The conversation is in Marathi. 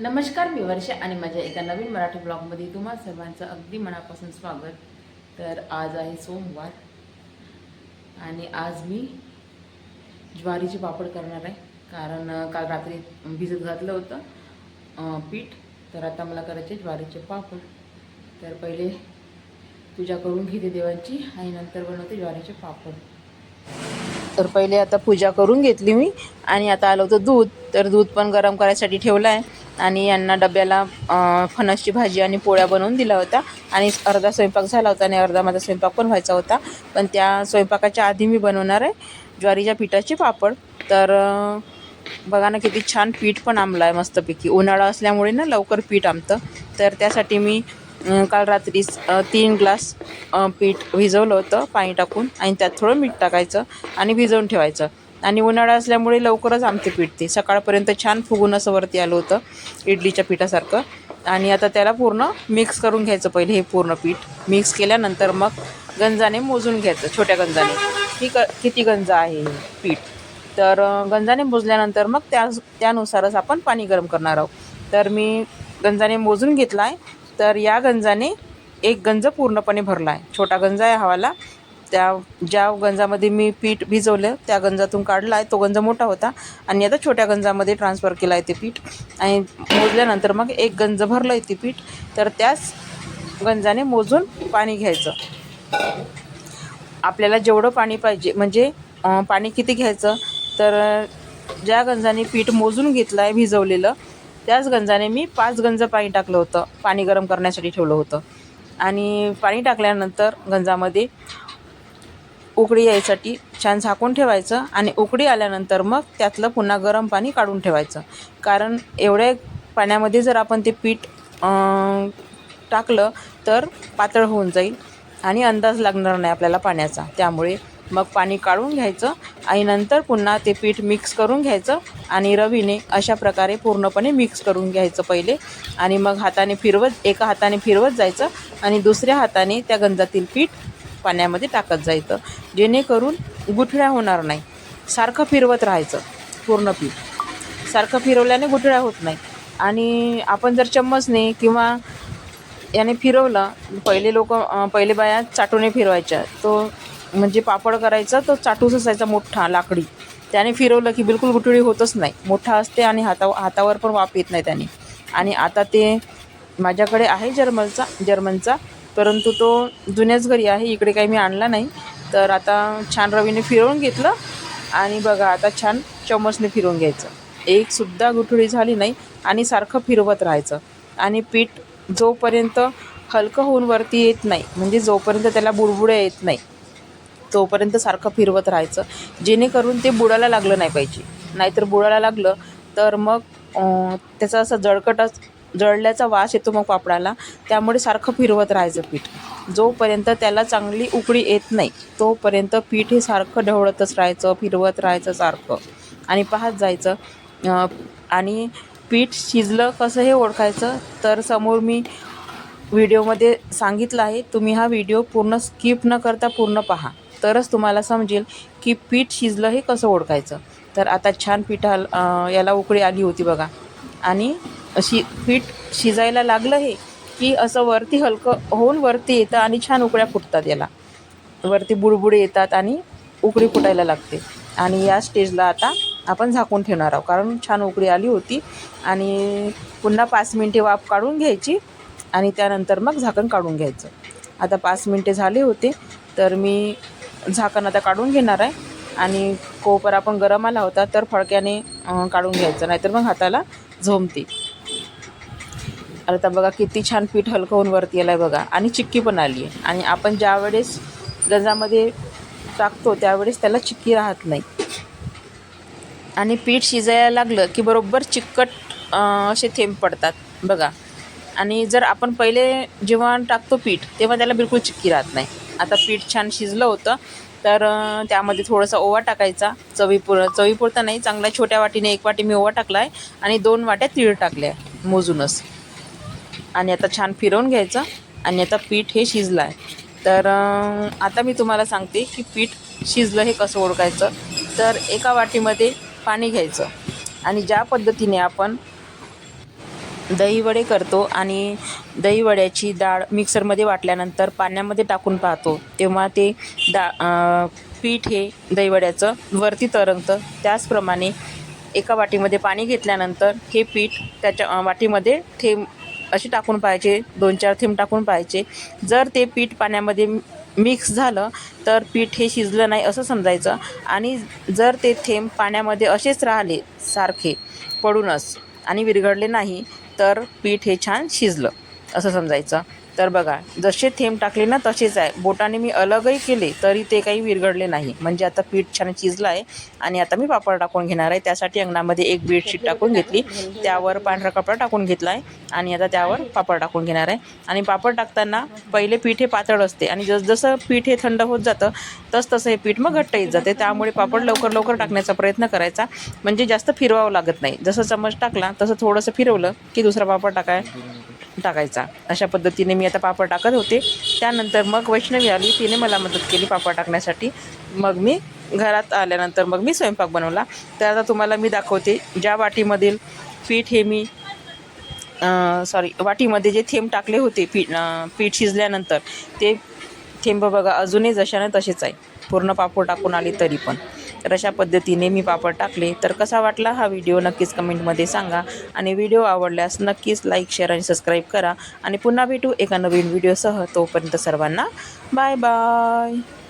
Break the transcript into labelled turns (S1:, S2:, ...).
S1: नमस्कार मी वर्षा आणि माझ्या एका नवीन मराठी ब्लॉगमध्ये तुम्हा सर्वांचं अगदी मनापासून स्वागत. तर आज आहे सोमवार आणि आज मी ज्वारीचे पापड करणार आहे. कारण काल रात्री भिजत घातलं होतं पीठ. तर आता मला करायचे ज्वारीचे पापड. तर पहिले पूजा करून घेते देवांची आणि नंतर बनवते ज्वारीचे पापड. तर पहिले आता पूजा करून घेतली मी आणि आता आलं होतं दूध. तर दूध पण गरम करायसाठी ठेवलं आहे. आणि यांना डब्याला फणसची भाजी आणि पोळ्या बनवून दिल्या होत्या. आणि अर्धा स्वयंपाक झाला होता आणि अर्धा माझा स्वयंपाक पण व्हायचा होता. पण त्या स्वयंपाकाच्या आधी मी बनवणार आहे ज्वारीच्या पिठाचे पापड. तर बघा ना किती छान पीठ पण आंबलं आहे मस्तपैकी. उन्हाळा असल्यामुळे ना लवकर पीठ आंबतं. तर त्यासाठी मी काल रात्री तीन ग्लास पीठ भिजवलं होतं पाणी टाकून. आणि त्यात थोडं मीठ टाकायचं आणि भिजवून ठेवायचं. आणि उन्हाळा असल्यामुळे लवकरच आमचे पीठते सकाळपर्यंत छान फुगून असं वरती आलं होतं इडलीच्या पिठासारखं. आणि आता त्याला पूर्ण मिक्स करून घ्यायचं पहिले हे पूर्ण पीठ. मिक्स केल्यानंतर मग गंजाने मोजून घ्यायचं छोट्या गंजाने. की क किती गंज आहे हे पीठ? तर गंजाने मोजल्यानंतर मग त्या त्यानुसारच आपण पाणी गरम करणार आहोत. तर मी गंजाने मोजून घेतला आहे तर या गंजाने एक गंज पूर्णपणे भरला आहे छोटा गंज आहे हवाला त्या ज्या गंजामध्ये मी पीठ भिजवलं त्या गंजातून काढला आहे तो गंज मोठा होता. आणि आता छोट्या गंजामध्ये ट्रान्सफर केला आहे ते पीठ. आणि मोजल्यानंतर मग एक गंज भरलं आहे ते पीठ. तर त्याच गंजाने मोजून पाणी घ्यायचं. आपल्याला जेवढं पाणी पाहिजे म्हणजे पाणी किती घ्यायचं तर ज्या गंजाने पीठ मोजून घेतलं आहे भिजवलेलं त्याच गंजाने मी पाच गंज पाणी टाकलं होतं. पाणी गरम करण्यासाठी ठेवलं होतं. आणि पाणी टाकल्यानंतर गंजामध्ये उकळी यायसाठी छान झाकून ठेवायचं आणि उकळी आल्यानंतर मग त्यातलं पुन्हा गरम पाणी काढून ठेवायचं. कारण एवढ्या पाण्यामध्ये जर आपण ते पीठ टाकलं तर पातळ होऊन जाईल आणि अंदाज लागणार नाही आपल्याला पाण्याचा. त्यामुळे मग पाणी काढून घ्यायचं आणि नंतर पुन्हा ते पीठ मिक्स करून घ्यायचं आणि रवीने अशा प्रकारे पूर्णपणे मिक्स करून घ्यायचं पहिले आणि मग हाताने फिरवत एका हाताने फिरवत जायचं आणि दुसऱ्या हाताने त्या गंजातील पीठ पाण्यामध्ये टाकत जायचं. जेणेकरून गुठळ्या होणार नाही. सारखं फिरवत राहायचं पूर्ण पीठ. सारखं फिरवल्याने गुठळ्या होत नाही. आणि आपण जर चम्मचने किंवा याने फिरवलं पहिले लोक पहिले बाया चाटूने फिरवायच्या. तो म्हणजे पापड करायचा तो चाटूच असायचा मोठा लाकडी. त्याने फिरवलं की बिलकुल गुठळी होतच नाही. मोठा असते आणि हाता हातावर पण वाप येत नाही त्याने. आणि आता ते माझ्याकडे आहे जर्मनचा जर्मनचा परंतु तो जुन्याच घरी आहे. इकडे काही मी आणला नाही. तर आता छान रवीने फिरवून घेतलं. आणि बघा आता छान चम्मचने फिरवून घ्यायचं. एकसुद्धा गुठळी झाली नाही आणि सारखं फिरवत राहायचं. आणि पीठ जोपर्यंत हलकं होऊन वरती येत नाही म्हणजे जोपर्यंत त्याला बुडबुड्या येत नाही तोपर्यंत सारखं फिरवत राहायचं. जेणेकरून ते बुडायला लागलं नाही पाहिजे. नाहीतर बुडायला लागलं तर मग त्याचा असं जळकट जळल्याचा वास येतो मग पापडाला. त्यामुळे सारखं फिरवत राहायचं पीठ. जोपर्यंत त्याला चांगली उकळी येत नाही तोपर्यंत पीठ हे सारखं ढवळतच राहायचं फिरवत राहायचं सारखं. आणि पाहत जायचं आणि पीठ शिजलं कसं हे ओळखायचं? तर समोर मी व्हिडिओमध्ये सांगितलं आहे तुम्ही हा व्हिडिओ पूर्ण स्किप न करता पूर्ण पहा. तरच तुम्हाला समजेल की पीठ शिजलं हे कसं ओळखायचं. तर आता छान पिठा याला उकळी आली होती बघा. आणि शि पीठ शिजायला लागलं हे. की असं वरती हलकं होऊन वरती येतं आणि छान उकळ्या फुटतात याला. वरती बुडबुडे येतात आणि उकळी फुटायला लागते. आणि या स्टेजला आता आपण झाकून ठेवणार आहोत. कारण छान उकळी आली होती आणि पुन्हा पाच मिनटे वाफ काढून घ्यायची आणि त्यानंतर मग झाकण काढून घ्यायचं. आता पाच मिनटे झाले होते तर मी झाकण आता काढून घेणार आहे. आणि कोपर आपण गरम आला होता तर फडक्याने काढून घ्यायचं. नाहीतर मग हाताला झोमते आता बघा किती छान पीठ हलकं होऊन वरती आलं आहे बघा. आणि चिक्की पण आली आहे. आणि आपण ज्यावेळेस गजामध्ये टाकतो त्यावेळेस त्याला चिक्की राहत नाही. आणि पीठ शिजायला लागलं की बरोबर चिकट असे थेंब पडतात बघा. आणि जर आपण पहिले जेव्हा टाकतो पीठ तेव्हा त्याला बिलकुल चिक्की राहत नाही. आता पीठ छान शिजलं होतं तर त्यामध्ये थोडासा ओवा टाकायचा. चवीपुर चवीपुरता नाही चांगला छोट्या वाटीने एक वाटी मी ओवा टाकला आहे आणि दोन वाट्या तीळ टाकल्या मोजूनच. आणि आता छान फिरवून घ्यायचं आणि आता पीठ हे शिजलं आहे तर आता मी तुम्हाला सांगते की पीठ शिजलं हे कसं ओळखायचं. तर एका वाटीमध्ये पाणी घ्यायचं आणि ज्या पद्धतीने आपण दहीवडे करतो आणि दहीवड्याची डाळ मिक्सरमध्ये वाटल्यानंतर पाण्यामध्ये टाकून पाहतो तेव्हा ते डा पीठ हे दहीवड्याचं वरती तरंगतं. त्याचप्रमाणे एका वाटीमध्ये पाणी घेतल्यानंतर हे पीठ त्याच्या वाटीमध्ये थेंब असे टाकून पाहायचे दोन चार थेंब टाकून पाहायचे जर ते पीठ पाण्यामध्ये मिक्स झालं तर पीठ हे शिजलं नाही असं समजायचं. आणि जर ते थेंब पाण्यामध्ये असेच राहिले सारखे पडूनच आणि विरघळले नाही तर पीठ हे छान शिजलं असं समजायचं. तर बघा जसे थेंब टाकले ना तसेच आहे. बोटाने मी अलगही केले तरी ते काही विरघळले नाही. म्हणजे आता पीठ छान शिजलं आहे आणि आता मी पापड टाकून घेणार आहे. त्यासाठी अंगणामध्ये एक बेडशीट टाकून घेतली. त्यावर पांढरा कपडा टाकून घेतला आहे आणि आता त्यावर पापड टाकून घेणार आहे. आणि पापड टाकताना पहिले पीठ हे पातळ असते आणि जसजसं पीठ हे थंड होत जातं तस तसं हे पीठ मग घट्ट येत जाते. त्यामुळे पापड लवकर लवकर टाकण्याचा प्रयत्न करायचा. म्हणजे जास्त फिरवावं लागत नाही. जसं चमच टाकला तसं थोडंसं फिरवलं की दुसरा पापड टाकाय. टाकायचा. अशा पद्धतीने मी आता पापड टाकत होते. त्यानंतर मग वैष्णवी आली. तिने मला मदत केली पापड टाकण्यासाठी. मग मी घरात आल्यानंतर मग मी स्वयंपाक बनवला. तर आता तुम्हाला मी दाखवते. ज्या वाटीमधील पीठ हे मी सॉरी वाटीमध्ये जे थेंब टाकले होते पीठ पीठ शिजल्यानंतर ते थेंब बघा अजूनही जशाने तसेच आहे. पूर्ण पापड टाकून आली तरी पण. तर अशा पद्धतीने मी पापड टाकले. तर कसा वाटला हा व्हिडिओ नक्कीच कमेंटमध्ये सांगा. आणि व्हिडिओ आवडल्यास नक्कीच लाईक शेअर आणि सबस्क्राईब करा. आणि पुन्हा भेटू एका नवीन व्हिडिओसह. तोपर्यंत सर्वांना बाय बाय.